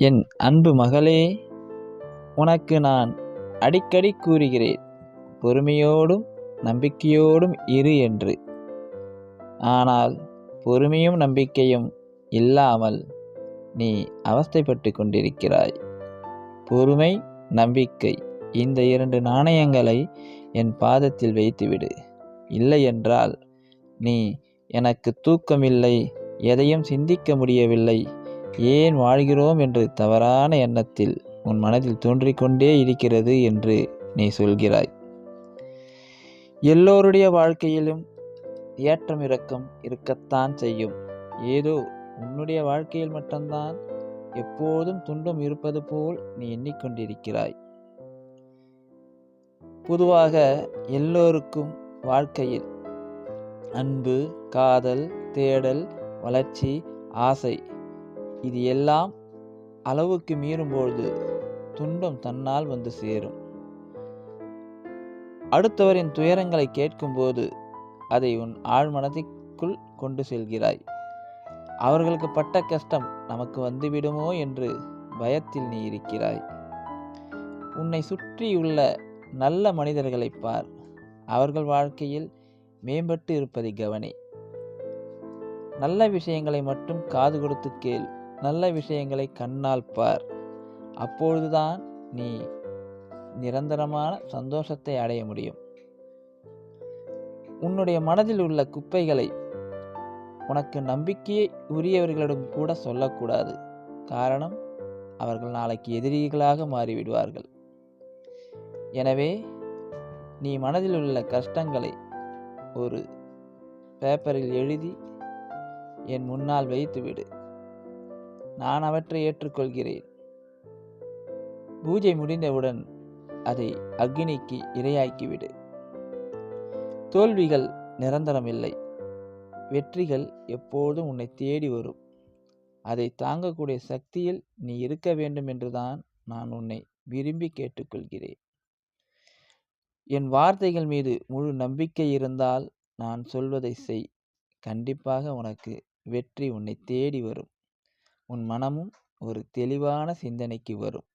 என் அன்பு மகளே உனக்கு நான் அடிக்கடி கூறுகிறேன். பொறுமையோடும் நம்பிக்கையோடும் இரு என்று. ஆனால் பொறுமையும் நம்பிக்கையும் இல்லாமல் நீ அவஸ்தைப்பட்டு கொண்டிருக்கிறாய். பொறுமை நம்பிக்கை இந்த இரண்டு நாணயங்களை என் பாதத்தில் வைத்துவிடு. இல்லை என்றால் நீ எனக்கு தூக்கமில்லை எதையும் சிந்திக்க முடியவில்லை. ஏன் வாழ்கிறோம் என்று தவறான எண்ணத்தில் உன் மனதில் தோன்றிக்கொண்டே இருக்கிறது என்று நீ சொல்கிறாய். எல்லோருடைய வாழ்க்கையிலும் ஏற்றம் இறக்கம் இருக்கத்தான் செய்யும். ஏதோ உன்னுடைய வாழ்க்கையில் மட்டும்தான் எப்போதும் துன்பம் இருப்பது போல் நீ எண்ணிக்கொண்டிருக்கிறாய். பொதுவாக எல்லோருக்கும் வாழ்க்கையில் அன்பு காதல் தேடல் வளர்ச்சி ஆசை இது எல்லாம் அளவுக்கு மீறும்பொழுது துன்பம் தன்னால் வந்து சேரும். அடுத்தவரின் துயரங்களை கேட்கும்போது அதை உன் ஆழ்மனதிற்குள் கொண்டு செல்கிறாய். அவர்களுக்கு பட்ட கஷ்டம் நமக்கு வந்துவிடுமோ என்று பயத்தில் நீ இருக்கிறாய். உன்னை சுற்றியுள்ள நல்ல மனிதர்களை பார். அவர்கள் வாழ்க்கையில் மேம்பட்டு இருப்பதை கவனி. நல்ல விஷயங்களை மட்டும் காது கொடுத்து கேள். நல்ல விஷயங்களை கண்ணால் பார். அப்பொழுதுதான் நீ நிரந்தரமான சந்தோஷத்தை அடைய முடியும். உன்னுடைய மனதில் உள்ள குப்பைகளை உனக்கு நம்பிக்கையை உரியவர்களிடம் கூட சொல்லக்கூடாது. காரணம் அவர்கள் நாளைக்கு எதிரிகளாக மாறிவிடுவார்கள். எனவே நீ மனதில் உள்ள கஷ்டங்களை ஒரு பேப்பரில் எழுதி என் முன்னால் வைத்துவிடு. நான் அவற்றை ஏற்றுக்கொள்கிறேன். பூஜை முடிந்தவுடன் அதை அக்னிக்கு இரையாக்கிவிடு. தோல்விகள் நிரந்தரமில்லை. வெற்றிகள் எப்போதும் உன்னை தேடி வரும். அதை தாங்கக்கூடிய சக்தியில் நீ இருக்க வேண்டும் என்றுதான் நான் உன்னை விரும்பி கேட்டுக்கொள்கிறேன். என் வார்த்தைகள் மீது முழு நம்பிக்கை இருந்தால் நான் சொல்வதை செய். கண்டிப்பாக உனக்கு வெற்றி உன்னை தேடி வரும். உன் மனமும் ஒரு தெளிவான சிந்தனைக்கு வரும்.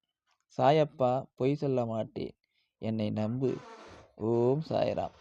சாயப்பா பொய் சொல்ல மாட்டேன். என்னை நம்பு. ஓம் சாய்ராம்.